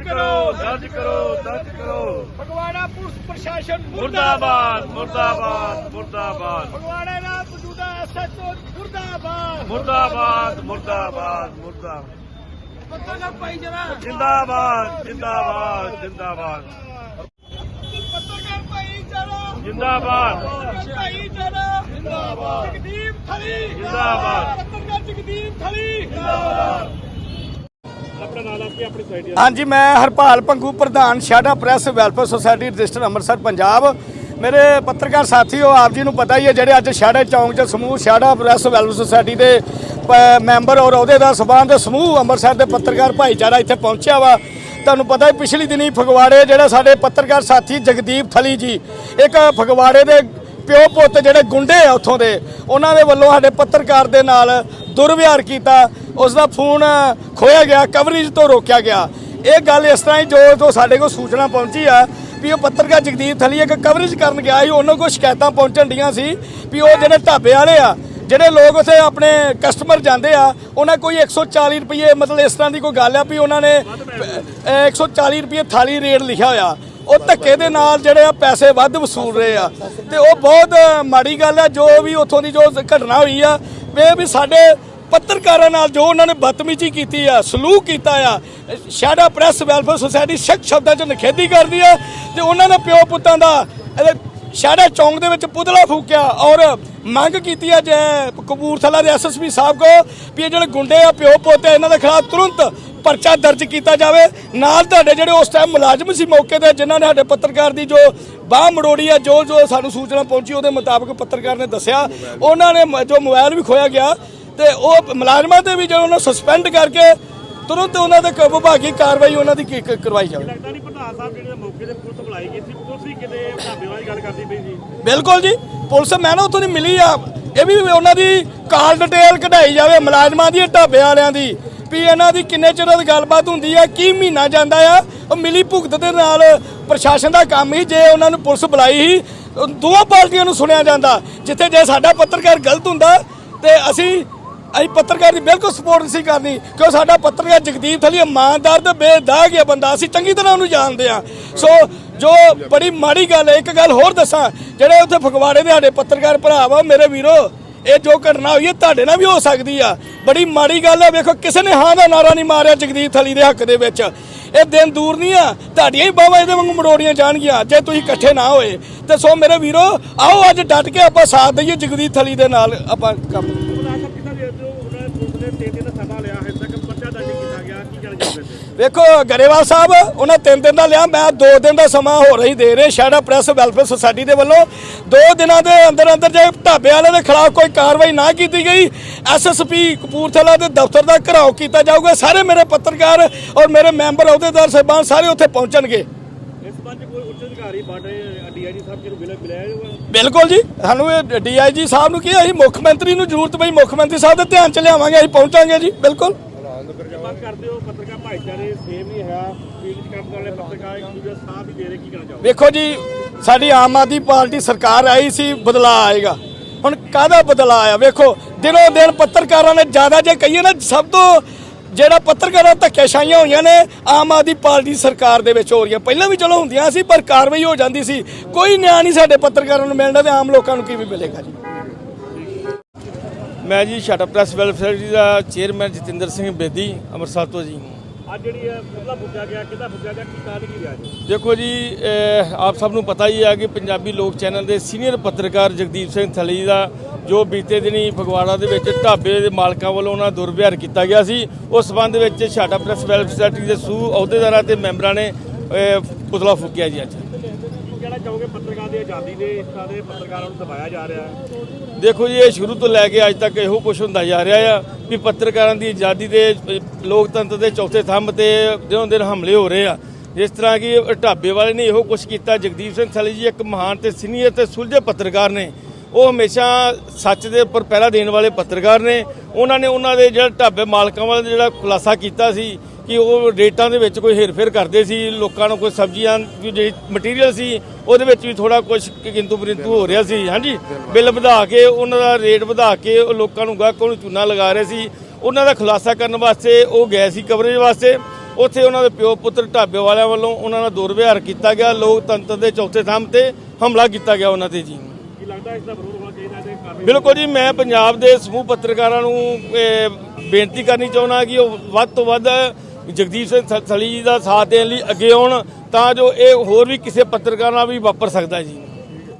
ਕਰੋ ਦਰਜ ਕਰੋ ਦਰਜ ਕਰੋ ਫਗਵਾੜਾ ਪੁਲਿਸ ਪ੍ਰਸ਼ਾਸਨ ਮੁਰਦਾਬਾਦ ਮੁਰਦਾਬਾਦ ਮੁਰਦਾਬਾਦ ਫਗਵਾੜਾ ਦਾ ਮੌਜੂਦਾ ਐਸਐਚਓ ਮੁਰਦਾਬਾਦ ਮੁਰਦਾਬਾਦ ਮੁਰਦਾਬਾਦ ਮੁਰਦਾਬਾਦ ਪੱਤਰਕਾਰ ਭਾਈ ਜਰਾ ਜਿੰਦਾਬਾਦ ਜਿੰਦਾਬਾਦ ਜਿੰਦਾਬਾਦ ਪੱਤਰਕਾਰ ਭਾਈ ਜਰਾ ਜਿੰਦਾਬਾਦ ਪੱਤਰਕਾਰ ਭਾਈ ਜਰਾ ਜਿੰਦਾਬਾਦ ਜਗਦੀਪ ਥਲੀ ਜ਼ਿੰਦਾਬਾਦ। ਪੱਤਰਕਾਰ ਜਗਦੀਪ ਥਲੀ ਜਿੰਦਾਬਾਦ ਆਪਣਾ ਨਾਮ ਦੱਸ ਕੇ ਆਪਣੀ ਸਾਈਡ ਹਾਂਜੀ, ਮੈਂ ਹਰਪਾਲ ਪੰਗੂ, ਪ੍ਰਧਾਨ ਸ਼ਾਡਾ press welfare society register Amritsar, Punjab. ਮੇਰੇ ਪੱਤਰਕਾਰ ਸਾਥੀਓ ਆਪ ਜੀ ਨੂੰ ਪਤਾ ਹੀ ਹੈ, ਜਿਹੜੇ ਅੱਜ ਸ਼ਾੜਾ ਚੌਂਕ 'ਚ ਸਮੂਹ ਸ਼ਾੜਾ ਪ੍ਰੈਸ ਵੈਲਫੇਅਰ ਸੁਸਾਇਟੀ ਦੇ ਪ- ਮੈਂਬਰ ਔਰ ਉਹਦੇ ਦਾ ਦੇ ਸਮੂਹ ਅੰਮ੍ਰਿਤਸਰ ਦੇ ਪੱਤਰਕਾਰ ਭਾਈਚਾਰਾ ਇੱਥੇ ਪਹੁੰਚਿਆ ਵਾ। ਤੁਹਾਨੂੰ ਪਤਾ ਹੈ, ਪਿਛਲੀ ਦਿਨੀ ਫਗਵਾੜੇ, ਜਿਹੜਾ ਸਾਡੇ ਪੱਤਰਕਾਰ ਸਾਥੀ ਜਗਦੀਪ ਥਲੀ ਜੀ, ਇੱਕ ਫਗਵਾੜੇ ਦੇ ਪਿਓ ਪੁੱਤ ਜਿਹੜੇ ਗੁੰਡੇ ਆ ਉੱਥੋਂ ਦੇ ਉਹਨਾਂ ਦੇ ਵੱਲੋਂ ਸਾਡੇ ਪੱਤਰਕਾਰ ਦੇ ਨਾਲ ਦੁਰਵਿਹਾਰ ਕੀਤਾ। ਉਸ ਦਾ ਫੋਨ ਖੋਇਆ ਗਿਆ ਕਵਰੇਜ ਤੋਂ ਰੋਕਿਆ ਗਿਆ। ਇਹ ਗੱਲ ਇਸ ਤਰ੍ਹਾਂ ਹੀ ਜੋ ਜੋ ਸਾਡੇ ਕੋਲ ਸੂਚਨਾ ਪਹੁੰਚੀ ਆ ਵੀ ਉਹ ਪੱਤਰਕਾਰ ਜਗਦੀਪ ਥਲੀ ਇੱਕ ਕਵਰੇਜ ਕਰਨ ਗਿਆ ਸੀ ਉਹਨਾਂ ਕੋਲ ਸ਼ਿਕਾਇਤਾਂ ਪਹੁੰਚਣ ਡੀਆਂ ਸੀ ਵੀ ਉਹ ਜਿਹੜੇ ਢਾਬੇ ਵਾਲੇ ਆ ਜਿਹੜੇ ਲੋਕ ਉੱਥੇ ਆਪਣੇ ਕਸਟਮਰ ਜਾਂਦੇ ਆ ਉਹਨਾਂ ਕੋਈ 140 ਰੁਪਏ ਮਤਲਬ ਇਸ ਤਰ੍ਹਾਂ ਦੀ ਕੋਈ ਗੱਲ ਆ ਵੀ ਉਹਨਾਂ ਨੇ ਅਹ, 140 ਰੁਪਏ ਥਾਲੀ ਰੇਟ ਲਿਖਿਆ ਹੋਇਆ। ਉਹ ਧੱਕੇ ਦੇ ਨਾਲ ਜਿਹੜੇ ਆ ਪੈਸੇ ਵੱਧ ਵਸੂਲ ਰਹੇ ਆ। ਤੇ ਉਹ ਬਹੁਤ ਮਾੜੀ ਗੱਲ ਆ, ਜੋ ਵੀ ਉੱਥੋਂ ਦੀ ਜੋ ਘਟਨਾ ਹੋਈ ਆ ਇਹ ਵੀ ਸਾਡੇ ਪੱਤਰਕਾਰਾਂ ਨਾਲ ਜੋ ਉਹਨਾਂ ਨੇ ਬਦਤਮੀਜ਼ੀ ਕੀਤੀ ਆ, ਸਲੂਕ ਕੀਤਾ ਆ ਸ਼ਾਡਾ ਪ੍ਰੈਸ ਵੈਲਫੇਅਰ ਸੁਸਾਇਟੀ ਸੱਕ ਸ਼ਬਦਾਂ 'ਚ ਨਿਖੇਧੀ ਕਰਦੀ ਆ, ਤੇ ਉਹਨਾਂ ਨੇ ਪਿਓ ਪੁੱਤਾਂ ਦਾ ਸ਼ਾੜਾ ਚੌਂਕ ਦੇ ਵਿੱਚ ਪੁਤਲਾ ਫੂਕਿਆ ਔਰ ਮੰਗ ਕੀਤੀ ਹੈ ਜੇ ਕਪੂਰਥਲਾ ਦੇ ਐਸਐਸਪੀ ਸਾਹਿਬ ਕੋ ਵੀ ਇਹ ਜਿਹੜੇ ਗੁੰਡੇ ਆ, ਪਿਓ ਪੋਤੇ ਇਹਨਾਂ ਦੇ ਖਿਲਾਫ ਤੁਰੰਤ ਪਰਚਾ ਦਰਜ ਕੀਤਾ ਜਾਵੇ। ਨਾਲ ਤੁਹਾਡੇ ਜਿਹੜੇ ਉਸ ਟਾਈਮ ਮੁਲਾਜ਼ਮ ਸੀ ਮੌਕੇ ਤੇ, ਜਿਨ੍ਹਾਂ ਨੇ ਸਾਡੇ ਪੱਤਰਕਾਰ ਦੀ ਜੋ ਬਾਹ ਮੜੋੜੀ ਆ, ਜੋ ਜੋ ਸਾਨੂੰ ਸੂਚਨਾ ਪਹੁੰਚੀ, ਉਹਦੇ ਮੁਤਾਬਕ ਪੱਤਰਕਾਰ ਨੇ ਦੱਸਿਆ। ਉਹਨਾਂ ਨੇ ਜੋ ਮੋਬਾਈਲ ਵੀ ਖੋਇਆ ਗਿਆ ਤੇ ਉਹ ਮੁਲਾਜ਼ਮਾਂ ਤੇ ਵੀ ਜਦੋਂ ਉਹਨੂੰ ਸਸਪੈਂਡ ਕਰਕੇ ਤੁਰੰਤ ਉਹਨਾਂ ਦੇ ਕ- ਵਿਭਾਗੀ ਕਾਰਵਾਈ ਉਹਨਾਂ ਦੀ ਕੀ- ਕ- ਕਰਵਾਈ ਜਾਵੇ। ਲੱਗਦਾ ਨਹੀਂ ਪ੍ਰਧਾਨ ਸਾਹਿਬ ਜਿਹੜੇ ਮੌਕੇ ਤੇ ਪੁਲਿਸ ਬੁਲਾਈ ਗਈ ਸੀ ਪੁਲਿਸ ਵੀ ਕਿਤੇ ਢਾਬੇ ਵਾਲੀ ਗੱਲ ਕਰਦੀ ਪਈ ਸੀ? ਬਿਲਕੁਲ ਜੀ ਪੁਲਿਸ ਮੈਂ ਨਾ ਉੱਥੋਂ ਦੀ ਮਿਲੀ ਆ ਇਹ ਵੀ ਉਹਨਾਂ ਦੀ ਕਾਲ ਡਿਟੇਲ ਕਢਾਈ ਜਾਵੇ ਮੁਲਾਜ਼ਮਾਂ ਦੀ ਢਾਬੇ ਵਾਲਿਆਂ ਦੀ ਵੀ ਇਹਨਾਂ ਦੀ ਕਿੰਨੇ ਚਿਰ ਦੀ ਗੱਲਬਾਤ ਹੁੰਦੀ ਆ ਕੀ ਮਹੀਨਾ ਜਾਂਦਾ ਆ ਉਹ ਮਿਲੀ ਭੁਗਤ ਦੇ ਨਾਲ ਪ੍ਰਸ਼ਾਸਨ ਦਾ ਕੰਮ ਹੀ ਜੇ ਉਹਨਾਂ ਨੂੰ ਪੁਲਿਸ ਬੁਲਾਈ ਉਹ ਦੋਵਾਂ ਪਾਰਟੀਆਂ ਨੂੰ ਸੁਣਿਆ ਜਾਂਦਾ ਜਿੱਥੇ ਜੇ ਸਾਡਾ ਪੱਤਰਕਾਰ ਗਲਤ ਹੁੰਦਾ ਤੇ ਅਸੀਂ ਅਸੀਂ ਪੱਤਰਕਾਰ ਦੀ ਬਿਲਕੁਲ ਸਪੋਰਟ ਨਹੀਂ ਸੀ ਕਰਨੀ, ਕਿਉਂ ਸਾਡਾ ਪੱਤਰਕਾਰ ਜਗਦੀਪ ਥਲੀ ਇਮਾਨਦਾਰ ਤੇ ਬੇਦਾਗ ਹੈ ਬੰਦਾ, ਅਸੀਂ ਚੰਗੀ ਤਰ੍ਹਾਂ ਉਹਨੂੰ ਜਾਣਦੇ ਆ ਸੋ, ਜੋ ਬੜੀ ਮਾੜੀ ਗੱਲ ਹੈ, ਇੱਕ ਗੱਲ ਹੋਰ ਦੱਸਾਂ, ਜਿਹੜੇ ਉੱਥੇ ਫਗਵਾੜੇ ਦੇ ਸਾਡੇ ਪੱਤਰਕਾਰ ਭਰਾ ਵਾ, ਮੇਰੇ ਵੀਰੋ, ਇਹ ਜੋ ਘਟਨਾ ਹੋਈ ਹੈ, ਤੁਹਾਡੇ ਨਾਲ ਵੀ ਹੋ ਸਕਦੀ ਆ। ਬੜੀ ਮਾੜੀ ਗੱਲ ਹੈ ਵੇਖੋ, ਕਿਸੇ ਨੇ ਹਾਂ ਦਾ ਨਾਰਾ ਨਹੀਂ ਮਾਰਿਆ ਜਗਦੀਪ ਥਲੀ ਦੇ ਹੱਕ ਦੇ ਵਿੱਚ। ਇਹ ਦਿਨ ਦੂਰ ਨਹੀਂ ਆ, ਤੁਹਾਡੀਆਂ ਹੀ ਬਾਹਾਂ ਇਹਦੇ ਵਾਂਗੂ ਮਰੋੜੀਆਂ ਜਾਣਗੀਆਂ, ਜੇ ਤੁਸੀਂ ਇਕੱਠੇ ਨਾ ਹੋਏ। ਤੇ ਸੋ, ਮੇਰੇ ਵੀਰੋ, ਆਓ ਅੱਜ ਡਟ ਕੇ ਆਪਾਂ ਸਾਥ ਦਈਏ ਜਗਦੀਪ ਥਲੀ ਦੇ ਨਾਲ, ਆਪਾਂ ਕੰਮ ਵੇਖੋ, ਗਰੇਵਾਲ ਸਾਹਿਬ, ਉਹਨਾਂ ਤਿੰਨ ਦਿਨ ਦਾ ਲਿਆ, ਮੈਂ ਦੋ ਦਿਨ ਦਾ ਸਮਾਂ ਹੋ ਰਹੀ ਦੇ ਰਹੇ ਸ਼ਾੜਾ ਪ੍ਰੈਸ ਵੈਲਫੇਅਰ ਸੁਸਾਇਟੀ ਦੇ ਵੱਲੋਂ। ਦੋ ਦਿਨਾਂ ਦੇ ਅੰਦਰ ਅੰਦਰ ਜੇ ਢਾਬੇ ਵਾਲਿਆਂ ਦੇ ਖਿਲਾਫ ਕੋਈ ਕਾਰਵਾਈ ਨਾ ਕੀਤੀ ਗਈ ਐਸਐਸਪੀ ਕਪੂਰਥਲਾ ਦੇ ਦਫ਼ਤਰ ਦਾ ਘਰਾਓ ਕੀਤਾ ਜਾਊਗਾ, ਸਾਰੇ ਮੇਰੇ ਪੱਤਰਕਾਰ ਔਰ ਮੇਰੇ ਮੈਂਬਰ ਅਹੁਦੇਦਾਰ, ਸਾਹਿਬਾਨ ਸਾਰੇ ਉੱਥੇ ਪਹੁੰਚਣਗੇ। ਸੰਬੰਧ 'ਚ ਕੋਈ ਉੱਚ ਅਧਿਕਾਰੀ ਬਾਡੇ ਡੀਆਈਜੀ ਸਾਹਿਬ ਜੀ ਨੂੰ ਮਿਲਿਆ ਮਿਲਿਆ ਜਾਊਗਾ ਬਿਲਕੁਲ ਜੀ ਸਾਨੂੰ ਇਹ ਡੀਆਈਜੀ ਸਾਹਿਬ ਨੂੰ ਕੀ ਅਸੀਂ ਮੁੱਖ ਮੰਤਰੀ ਨੂੰ ਜ਼ਰੂਰਤ ਪਈ ਮੁੱਖ ਮੰਤਰੀ ਸਾਹਿਬ ਦੇ ਧਿਆਨ ਚ ਲਿਆਵਾਂਗੇ ਅਸੀਂ ਪਹੁੰਚਾਂਗੇ ਜੀ ਬਿਲਕੁਲ। ਮੰਗ ਕਰਦੇ ਹੋ ਪੱਤਰਕਾਰ ਭਾਈਚਾਰੇ ਸੇਮ ਨਹੀਂ ਹੈ ਫੀਲਡ 'ਚ ਕੰਮ ਕਰਨ ਵਾਲੇ ਪੱਤਰਕਾਰ ਇੱਕ ਦੂਜੇ ਦਾ ਸਾਥ ਨਹੀਂ ਦੇ ਰਹੇ ਕੀ ਕਹਿਣਾ ਚਾਹੋਗੇ? ਵੇਖੋ ਜੀ ਸਾਡੀ ਆਮ ਆਦਮੀ ਪਾਰਟੀ ਸਰਕਾਰ ਆਈ ਸੀ ਬਦਲਾਅ ਆਏਗਾ। ਹੁਣ ਕਾਹਦਾ ਬਦਲਾਅ ਆਇਆ? ਵੇਖੋ ਦਿਨੋਂ ਦਿਨ ਪੱਤਰਕਾਰਾਂ ਨੇ ਜ਼ਿਆਦਾ ਜੇ ਕਹੀਏ ਨਾ ਸਭ ਤੋਂ ਜਿਹੜਾ ਪੱਤਰਕਾਰਾਂ ਧੱਕੇਸ਼ਾਹੀਆਂ ਹੋਈਆਂ ਨੇ ਆਮ ਆਦਮੀ ਪਾਰਟੀ ਸਰਕਾਰ ਦੇ ਵਿੱਚ ਹੋ ਰਹੀਆਂ। ਪਹਿਲਾਂ ਵੀ ਚਲੋ ਹੁੰਦੀਆਂ ਸੀ ਪਰ ਕਾਰਵਾਈ ਹੋ ਜਾਂਦੀ ਸੀ। ਕੋਈ ਨਿਆਂ ਨਹੀਂ ਸਾਡੇ ਪੱਤਰਕਾਰਾਂ ਨੂੰ ਮਿਲਦਾ ਤੇ ਆਮ ਲੋਕਾਂ ਨੂੰ ਕਿਵੇਂ ਮਿਲੇਗਾ ਜੀ। ਮੈਂ ਜੀ ਸ਼ਾਟਾ ਪ੍ਰੈਸ ਵੈਲਫੇਅਰ ਜੀ ਦਾ ਚੇਅਰਮੈਨ ਜਤਿੰਦਰ ਸਿੰਘ ਬੇਦੀ ਅੰਮ੍ਰਿਤਸਰ ਤੋਂ ਜੀ। ਅੱਜ ਜਿਹੜੀ ਹੈ ਪੁਤਲਾ ਫੁੱਕਿਆ ਗਿਆ ਕਿੱਦਾਂ ਫੁੱਕਿਆ ਗਿਆ ਕੀ ਕਾਰਨ ਕੀ ਰਿਹਾ ਜੀ? ਦੇਖੋ ਜੀ ਆਪ ਸਭ ਨੂੰ ਪਤਾ ਹੀ ਹੈ ਕਿ ਪੰਜਾਬੀ ਲੋਕ ਚੈਨਲ ਦੇ ਸੀਨੀਅਰ ਪੱਤਰਕਾਰ ਜਗਦੀਪ ਸਿੰਘ ਥਲੀ ਦਾ ਜੋ ਬੀਤੇ ਦਿਨੀ ਫਗਵਾੜਾ ਦੇ ਵਿੱਚ ਢਾਬੇ ਦੇ ਮਾਲਕਾਂ ਵੱਲੋਂ ਉਹਨਾਂ ਦੁਰਵਿਹਾਰ ਕੀਤਾ ਗਿਆ ਸੀ ਉਸ ਸਬੰਧ ਵਿੱਚ ਸ਼ਾਟਾ ਪ੍ਰੈਸ ਵੈਲਫੇਅਰ ਸੁਸਾਇਟੀ ਦੇ ਸੂ ਅਹੁਦੇਦਾਰਾਂ ਤੇ ਮੈਂਬਰਾਂ ਨੇ ਪੁਤਲਾ ਫੂਕਿਆ ਜੀ ਅੱਜ। ਕਹਿਣਾ ਚਾਹੋਗੇ ਪੱਤਰਕਾਰ ਦੀ ਆਜ਼ਾਦੀ ਦੇ ਇਸ ਤਰ੍ਹਾਂ ਦੇ ਪੱਤਰਕਾਰਾਂ ਨੂੰ ਦਬਾਇਆ ਜਾ ਰਿਹਾ ਹੈ? ਦੇਖੋ ਜੀ ਇਹ ਸ਼ੁਰੂ ਤੋਂ ਲੈ ਕੇ ਅੱਜ ਤੱਕ ਇਹੋ ਕੁਝ ਹੁੰਦਾ ਜਾ ਰਿਹਾ ਆ ਵੀ ਪੱਤਰਕਾਰਾਂ ਦੀ ਆਜ਼ਾਦੀ ਦੇ ਲੋਕਤੰਤਰ ਦੇ ਚੌਥੇ ਥੰਮ ਤੇ ਦਿਨੋਂ ਦਿਨ ਹਮਲੇ ਹੋ ਰਹੇ ਆ। ਜਿਸ ਤਰ੍ਹਾਂ ਕਿ ਢਾਬੇ ਵਾਲੇ ਨੇ ਇਹੋ ਕੁਝ ਕੀਤਾ। ਜਗਦੀਪ ਸਿੰਘ ਥਲੀ ਜੀ ਇੱਕ ਮਹਾਨ ਤੇ ਸੀਨੀਅਰ ਤੇ ਸੁਲਝੇ ਪੱਤਰਕਾਰ ਨੇ। ਉਹ ਹਮੇਸ਼ਾ ਸੱਚ ਦੇ ਉੱਪਰ ਪਹਿਰਾ ਦੇਣ ਵਾਲੇ ਪੱਤਰਕਾਰ ਨੇ। ਉਹਨਾਂ ਨੇ ਉਹਨਾਂ ਦੇ ਜਿਹੜਾ ਢਾਬੇ ਮਾਲਕਾਂ ਵਾਲਾ ਜਿਹੜਾ ਖੁਲਾਸਾ ਕੀਤਾ ਸੀ ਕਿ ਉਹ ਰੇਟਾਂ ਦੇ ਵਿੱਚ ਕੋਈ ਹੇਰਫੇਰ ਕਰਦੇ ਸੀ, ਲੋਕਾਂ ਨੂੰ ਕੋਈ ਸਬਜ਼ੀਆਂ ਦੀ ਜਿਹੜੀ ਮਟੀਰੀਅਲ ਸੀ, ਉਹਦੇ ਵਿੱਚ ਵੀ ਥੋੜਾ ਕੁਝ ਕਿੰਤੂ ਪਰਿੰਤੂ ਹੋ ਰਿਹਾ ਸੀ। ਹਾਂਜੀ? ਬਿੱਲ ਵਧਾ ਕੇ, ਉਹਨਾਂ ਦਾ ਰੇਟ ਵਧਾ ਕੇ, ਉਹ ਲੋਕਾਂ ਨੂੰ ਗਾਹਕਾਂ ਨੂੰ ਚੂਨਾ ਲਗਾ ਰਹੇ ਸੀ। ਉਹਨਾਂ ਦਾ ਖੁਲਾਸਾ ਕਰਨ ਵਾਸਤੇ ਉਹ ਗਏ ਸੀ ਕਵਰੇਜ ਵਾਸਤੇ। ਉੱਥੇ ਉਹਨਾਂ ਦੇ ਪਿਓ ਪੁੱਤਰ ਢਾਬੇ ਵਾਲਿਆਂ ਵੱਲੋਂ ਉਹਨਾਂ ਨਾਲ ਦੁਰਵਿਹਾਰ ਕੀਤਾ ਗਿਆ। ਲੋਕਤੰਤਰ ਦੇ ਚੌਥੇ ਥੰਮ ਤੇ ਹਮਲਾ ਕੀਤਾ ਗਿਆ ਉਹਨਾਂ ਤੇ ਜੀ। ਲੱਗਦਾ ਇਸ ਦਾ ਵਿਰੋਧ ਹੋਣਾ ਚਾਹੀਦਾ ਤੇ ਕਾਰਵਾਈ ਬਿਲਕੁਲ ਜੀ, ਮੈਂ ਪੰਜਾਬ ਦੇ ਸਮੂਹ ਪੱਤਰਕਾਰਾਂ ਨੂੰ ਬੇਨਤੀ ਕਰਨੀ ਚਾਹੁੰਦਾ ਕਿ ਉਹ ਵੱਧ ਤੋਂ ਵੱਧ ਜਗਦੀਪ ਸਿੰਘ ਸਲੀ ਜੀ ਦਾ ਸਾਥ ਦੇਣ ਲਈ ਅੱਗੇ ਆਉਣ ਤਾਂ ਜੋ ਇਹ ਹੋਰ ਵੀ ਕਿਸੇ ਪੱਤਰਕਾਰ ਨਾਲ ਵੀ ਵਾਪਰ ਸਕਦਾ ਜੀ।